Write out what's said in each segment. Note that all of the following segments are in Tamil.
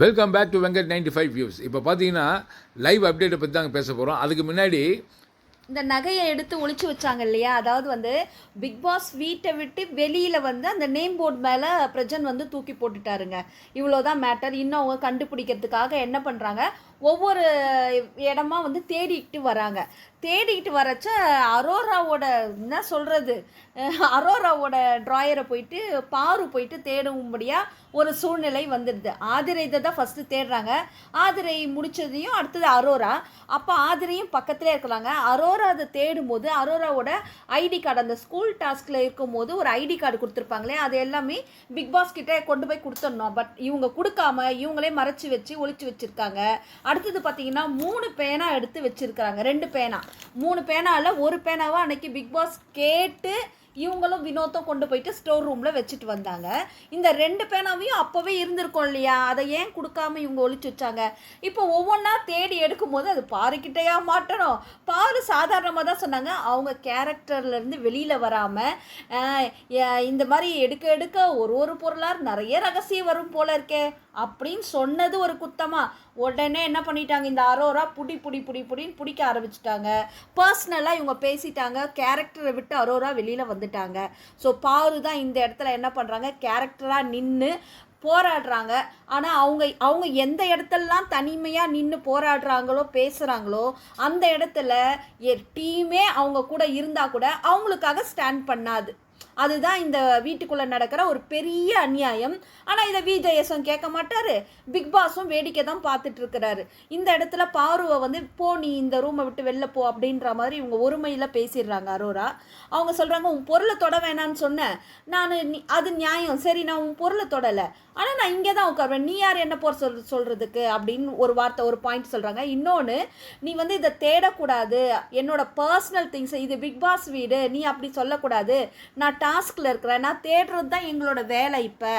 Welcome back to Venkat ninety five views இப்போ பார்த்தீங்கன்னா லைவ் அப்டேட்டை பற்றி தாங்க பேச போகிறோம் அதுக்கு முன்னாடி இந்த நகையை எடுத்து ஒழிச்சு வச்சாங்க இல்லையா? அதாவது வந்து பிக் பாஸ் வீட்டை விட்டு வெளியில் வந்து அந்த நேம் போர்டு மேலே பிரஜன் வந்து தூக்கி போட்டுட்டாருங்க. இவ்வளோதான் மேட்டர் இன்னும் அவங்க கண்டுபிடிக்கிறதுக்காக என்ன பண்ணுறாங்க ஒவ்வொரு இடமா வந்து தேடிக்கிட்டு வராங்க. தேடிக்கிட்டு வரச்ச அரோராவோட என்ன சொல்கிறது அரோராவோட ட்ராயரை போயிட்டு பாரு போயிட்டு தேடும்படியாக ஒரு சூழ்நிலை வந்துடுது. ஆதிரை இதை தான் ஃபஸ்ட்டு தேடுறாங்க. ஆதிரை முடிச்சதையும் அடுத்தது அரோரா. அப்போ ஆதிரையும் பக்கத்துலேயே இருக்கிறாங்க அரோரா அதை தேடும்போது அரோராவோட ஐடி கார்டு அந்த ஸ்கூல் டாஸ்கில் இருக்கும்போது ஒரு ஐடி கார்டு கொடுத்துருப்பாங்களே அது எல்லாமே பிக் பாஸ் கிட்டே கொண்டு போய் கொடுத்துடணும். பட் இவங்க கொடுக்காம இவங்களே மறைச்சு வச்சு ஒழிச்சு வச்சுருக்காங்க. அடுத்தது பார்த்தீங்கன்னா மூணு பேனா எடுத்து வச்சுருக்கிறாங்க. ரெண்டு பேனா. மூணு பேனாவில் ஒரு பேனாவாக அன்னைக்கு பிக் பாஸ் கேட்டு இவங்களும் வினோத்தும் கொண்டு போயிட்டு ஸ்டோர் ரூமில் வச்சுட்டு வந்தாங்க. இந்த ரெண்டு பேனாவையும் அப்போவே இருந்திருக்கும் இல்லையா? அதை ஏன் கொடுக்காம இவங்க ஒழிச்சு வச்சாங்க? இப்போ ஒவ்வொன்றா தேடி எடுக்கும்போது அது பாருக்கிட்டையா மாட்டணும். பாரு சாதாரணமாக தான் சொன்னாங்க. அவங்க கேரக்டர்லேருந்து வெளியில் வராமல் இந்த மாதிரி எடுக்க எடுக்க ஒரு ஒரு பொருளாக நிறைய ரகசியம் வரும் போல இருக்கே அப்படின்னு சொன்னது ஒரு குத்தமாக உடனே என்ன பண்ணிட்டாங்க? இந்த அரோரா புடி புடி புடி புடின்னு பிடிக்க ஆரம்பிச்சிட்டாங்க. பர்சனலாக இவங்க பேசிட்டாங்க. கேரக்டரை விட்டு அரோரா வெளியில் வந்து வந்துட்டாங்க. ஸோ பாரு தான் இந்த இடத்துல என்ன பண்ணுறாங்க கேரக்டராக நின்று போராடுறாங்க. ஆனால் அவங்க அவங்க எந்த இடத்துலலாம் தனிமையாக நின்று போராடுறாங்களோ பேசுகிறாங்களோ அந்த இடத்துல டீமே அவங்க கூட இருந்தால் கூட அவங்களுக்காக ஸ்டாண்ட் பண்ணாது. அதுதான் இந்த வீட்டுக்குள்ளே நடக்கிற ஒரு பெரிய அநியாயம். ஆனால் இதை விஜயசும் கேட்க மாட்டார். பிக் பாஸும் வேடிக்கை தான் பார்த்துட்டு இருக்கிறாரு. இந்த இடத்துல பாருவை வந்து போ நீ இந்த ரூமை விட்டு வெளில போ அப்படின்ற மாதிரி இவங்க ஒருமையில் பேசிடுறாங்க அரோரா. அவங்க சொல்கிறாங்க உன் பொருளை தொட வேணான்னு சொன்னேன் நான் அது நியாயம். சரி நான் உன் பொருளை தொடலை. ஆனால் நான் இங்கே தான் உட்காருவேன். நீ யார்? என்ன போற சொல் சொல்கிறதுக்கு அப்படின்னு ஒரு வார்த்தை ஒரு பாயிண்ட் சொல்கிறாங்க இன்னொன்று நீ வந்து இதை தேடக்கூடாது. என்னோட பர்சனல் திங்ஸ் இது பிக் பாஸ் வீடு. நீ அப்படி சொல்லக்கூடாது. நான் டாஸ்கில் இருக்கிறேன். நான் தேடுறது தான் எங்களோட வேலை இப்போ.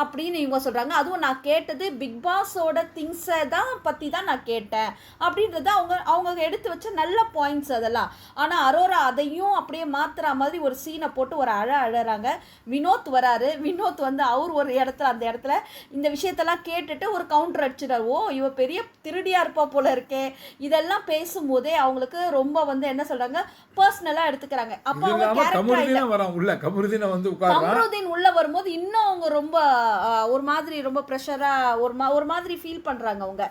அப்படின்னு இவங்க சொல்கிறாங்க அதுவும் நான் கேட்டது பிக் பாஸோட திங்ஸை தான் பற்றி தான் நான் கேட்டேன். அப்படின்றது அவங்க அவங்க எடுத்து வச்ச நல்ல பாயிண்ட்ஸ் அதெல்லாம். ஆனால் அரோரா அதையும் அப்படியே மாத்துற மாதிரி ஒரு சீனை போட்டு ஒரு அழ அழறாங்க. வினோத் வராரு. வினோத் வந்து அவர் ஒரு இடத்துல அந்த இடத்துல இந்த விஷயத்தெல்லாம் கேட்டுட்டு ஒரு கவுண்டர் அடிச்சிடாரு ஓ இவ பெரிய திருடியா இருப்பா போல இருக்கே. இதெல்லாம் பேசும்போதே அவங்களுக்கு ரொம்ப வந்து என்ன சொல்றாங்க? பர்சனலா எடுத்துக்கிறாங்க. அப்போ அவங்க கேரக்டர் கமருதீனா கமருதீனை வந்து உட்காரான் உள்ள வரும்போது இன்னும் அவங்க ரொம்ப ஒரு மாதிரி ரொம்ப ப்ரெஷரா ஒரு மா ஒரு மாதிரி ஃபீல் பண்றாங்க அவங்க.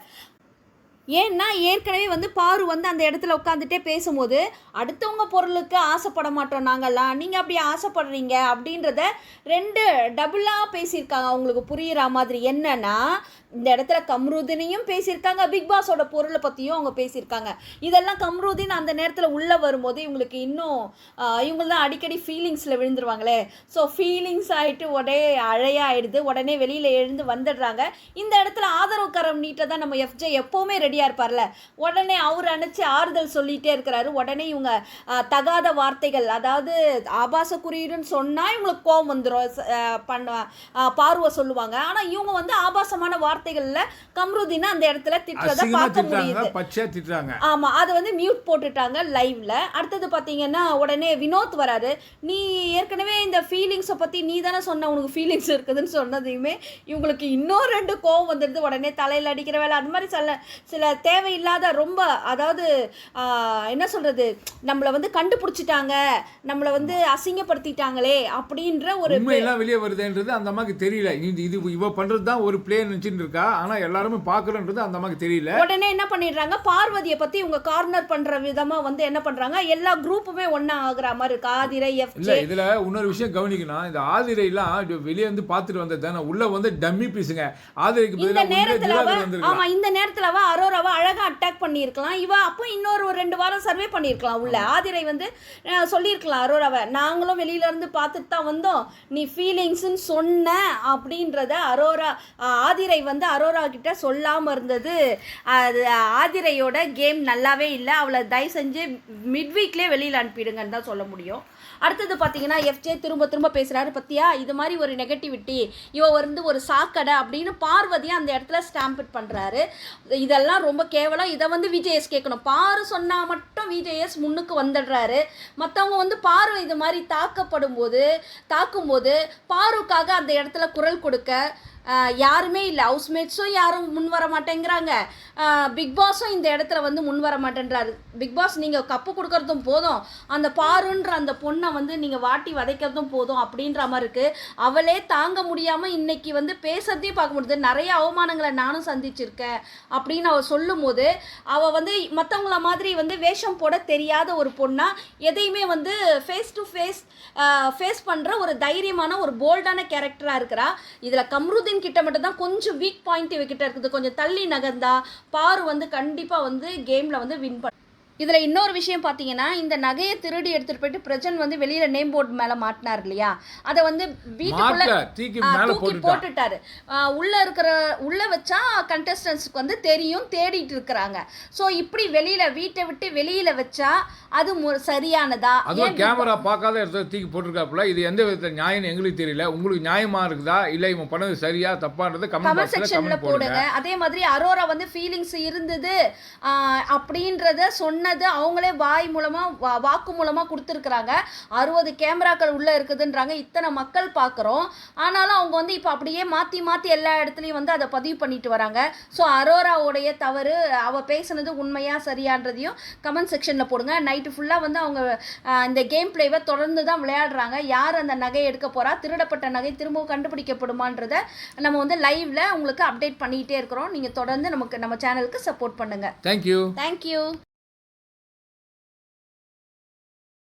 ஏன்னா ஏற்கனவே வந்து பாரு வந்து அந்த இடத்துல உட்காந்துட்டே பேசும்போது அடுத்தவங்க பொருளுக்கு ஆசைப்பட மாட்டோம் நாங்கள்லாம் நீங்கள் அப்படி ஆசைப்படுறீங்க அப்படின்றத ரெண்டு டபுளாக பேசியிருக்காங்க. அவங்களுக்கு புரியுற மாதிரி என்னன்னா இந்த இடத்துல கம்ருதினையும் பேசியிருக்காங்க. பிக் பாஸோட பொருளை பற்றியும் அவங்க பேசியிருக்காங்க. இதெல்லாம் கம்ருதின் அந்த நேரத்தில் உள்ளே வரும்போது இவங்களுக்கு இன்னும் ஆஹ், இவங்க தான் அடிக்கடி ஃபீலிங்ஸில் விழுந்துருவாங்களே. ஸோ ஃபீலிங்ஸ் ஆகிட்டு உடனே அழையாயிடுது. உடனே வெளியில் எழுந்து வந்துடுறாங்க. இந்த இடத்துல ஆதரவு கரம் நீட்ட தான் நம்ம எஃப்ஜே எப்போவுமே ரெடியாக இருப்பார்ல. உடனே அவர் அணைச்சி ஆறுதல் சொல்லிகிட்டே இருக்கிறாரு. உடனே இவங்க தகாத வார்த்தைகள் அதாவது ஆபாச குறியீடுன்னு சொன்னால் இவங்களுக்கு கோவம் வந்துடும் பண்ண பார்வை சொல்லுவாங்க. ஆனால் இவங்க வந்து ஆபாசமான வார்த்தைகளில் கம்ருதீனை அந்த இடத்துல திட்டுறதை பார்க்க முடியுது. பச்சையாக திட்டுறாங்க. ஆமா அது வந்து மியூட் போட்டுட்டாங்க லைவ்ல அடுத்தது பாத்தீங்கன்னா உடனே வினோத் வராரு. நீ ஏற்கனவே இந்த ஃபீலிங்ஸை பத்தி நீ தானே சொன்ன உனக்கு ஃபீலிங்ஸ் இருக்குதுன்னு சொன்னதையுமே இவங்களுக்கு இன்னும் ரெண்டு கோவம் வந்துடுது. உடனே தலையில அடிக்கிற வேலை அது மாதிரி சில சில தேவையில்லாத ரொம்ப அதாவது என்ன சொல்றது நம்மளை வந்து கண்டுபிடிச்சிட்டாங்க நம்மளை வந்து அசிங்கப்படுத்திட்டாங்களே அப்படின்ற ஒரு உண்மையெல்லாம் வெளியே வருதுன்றது அந்த அம்மாக்கு தெரியல. இது இது இவ பண்ணுறது தான் ஒரு பிளே நினச்சிட்டு இருக்கா. ஆனால் எல்லாருமே பார்க்குறன்றது அந்த அம்மாக்கு தெரியல. உடனே என்ன பண்ணிடுறாங்க பார்வதியை பத்தி இவங்க கார்னர் பண்ற விதமா வந்து என்ன பண்றாங்க எல்லா குரூப்புமே ஒண்ணா ஆகுற மாதிரி இருக்கு. ஆதிரை இல்ல எஃப்ஜே இதுல இன்னொரு விஷயம் கவனிக்கணும். இந்த ஆதிரைலாம் வெளியே வந்து பார்த்துட்டு வந்தது தானே. உள்ள வந்து டம்மி பீஸுங்க ஆதிரைக்கு இந்த நேரத்துல அவ திவாகர் வந்திருக்கலாம். ஆமா இந்த நேரத்துல அவ அரோராவை அழகா அட்டாக் பண்ணியிருக்கலாம். இவ அப்போ இன்னொரு ஒரு ரெண்டு வாரம் சர்வே பண்ணியிருக்கலாம் உள்ள. ஆதிரை வந்து சொல்லியிருக்கலாம் அரோராவை நாங்களும் வெளியில இருந்து பார்த்துட்டு தான் வந்தோம். நீ ஃபீலிங்ஸ்னு சொன்ன அப்படின்றத அரோரா ஆதிரை வந்து அரோரா கிட்ட சொல்லாம இருந்தது. அது ஆதிரையோட கேம் நல்லாவே இல்லை. அவளை தயவு செஞ்சு மிட் வீக்லேயே வெளியில் அனுப்பிடுங்கன்னு தான் சொல்ல முடியும். அடுத்தது பார்த்தீங்கன்னா எஃப்ஜே திரும்ப திரும்ப பேசுகிறாரு பத்தியா இது மாதிரி ஒரு நெகட்டிவிட்டி இவ வந்து ஒரு சாக்கடை அப்படின்னு பார்வதியை அந்த இடத்துல ஸ்டாம்பிட் பண்ணுறாரு இதெல்லாம் ரொம்ப கேவலம். இதை வந்து விஜேஎஸ் கேட்கணும். பாரு சொன்னால் மட்டும் விஜேஎஸ் முன்னுக்கு வந்துடுறாரு. மற்றவங்க வந்து பாரு இது மாதிரி தாக்கப்படும் போது தாக்கும்போது பாருக்காக அந்த இடத்துல குரல் கொடுக்க யாருமே இல்லை. ஹவுஸ்மேட்ஸும் யாரும் முன் வர மாட்டேங்கிறாங்க. பிக் பாஸும் இந்த இடத்துல வந்து முன் வர மாட்டேன்றாரு. பிக் பாஸ் நீங்கள் கப்பு கொடுக்கறதும் போதும். அந்த பாருன்ற அந்த பொண்ணை வந்து நீங்கள் வாட்டி வதைக்கிறதும் போதும் அப்படின்ற மாதிரி இருக்குது அவளே தாங்க முடியாமல் இன்னைக்கு வந்து பேசுறதையும் பார்க்க முடியுது. நிறைய அவமானங்களை நானும் சந்திச்சிருக்கேன் அப்படின்னு அவள் சொல்லும்போது அவள் வந்து மற்றவங்கள மாதிரி வந்து வேஷம் போட தெரியாத ஒரு பொண்ணாக எதையுமே வந்து ஃபேஸ் டு ஃபேஸ் ஃபேஸ் பண்ணுற ஒரு தைரியமான ஒரு போல்டான கேரக்டராக இருக்கிறா. இதில் கம்ருதீன் கிட்ட மட்டும் தான் கொஞ்சம் வீக் பாயிண்ட் இவகிட்ட இருக்குது. கொஞ்சம் தள்ளி நகர்ந்தா பாரு வந்து கண்டிப்பாக வந்து கேமில் வந்து வின் பண்ண இதில் இன்னொரு விஷயம் பார்த்தீங்கன்னா இந்த நகையை திருடி எடுத்துகிட்டு போயிட்டு பிரஜன் வந்து வெளியில் நேம் போர்டு மேலே மாட்டினார் இல்லையா? அதை வந்து வீட்டுக்குள்ள தூக்கி போட்டுட்டாரு. உள்ள இருக்கிற உள்ள வச்சா கண்டஸ்டன்ஸ்க்கு வந்து தெரியும் தேடிட்டு இருக்கிறாங்க. ஸோ இப்படி வெளியில வீட்டை விட்டு வெளியில வச்சா அது சரியானதா? அதுவும் கேமரா பார்க்காத இடத்துல தூக்கி போட்டிருக்காப்புல. இது எந்த விதத்துல நியாயம்னு எங்களுக்கு தெரியல. உங்களுக்கு நியாயமா இருக்குதா? இல்ல இவன் பண்ணது சரியா தப்பான்றது கமெண்ட் செக்ஷன்ல போடுங்க. அதே மாதிரி அரோரா வந்து ஃபீலிங்ஸ் இருந்தது. அப்படின்றத சொன்னது அவங்களே வாய் மூலமா வா- வாக்கு மூலமா கொடுத்துருக்குறாங்க. அறுபது கேமராக்கள் உள்ள இருக்குதுன்றாங்க. இத்தனை மக்கள் பார்க்குறோம் ஆனாலும் அவங்க வந்து இப்போ அப்படியே மாற்றி மாற்றி எல்லா இடத்துலையும் வந்து அதை பதிவு பண்ணிட்டு வராங்க. ஸோ அரோராவுடைய தவறு அவள் பேசுனது உண்மையா சரியான்றதையும் கமெண்ட் செக்ஷனில் போடுங்க. நைட்டு ஃபுல்லாக வந்து அவங்க இந்த கேம் பிளேவை தொடர்ந்து தான் விளையாடுறாங்க. யார் அந்த நகை எடுக்க போறா? திருடப்பட்ட நகை திரும்பவும் கண்டுபிடிக்கப்படுமான்றத நம்ம வந்து லைவ்ல உங்களுக்கு அப்டேட் பண்ணிக்கிட்டே இருக்கிறோம். நீங்கள் தொடர்ந்து நமக்கு நம்ம சேனலுக்கு சப்போர்ட் பண்ணுங்க. Thank you thank you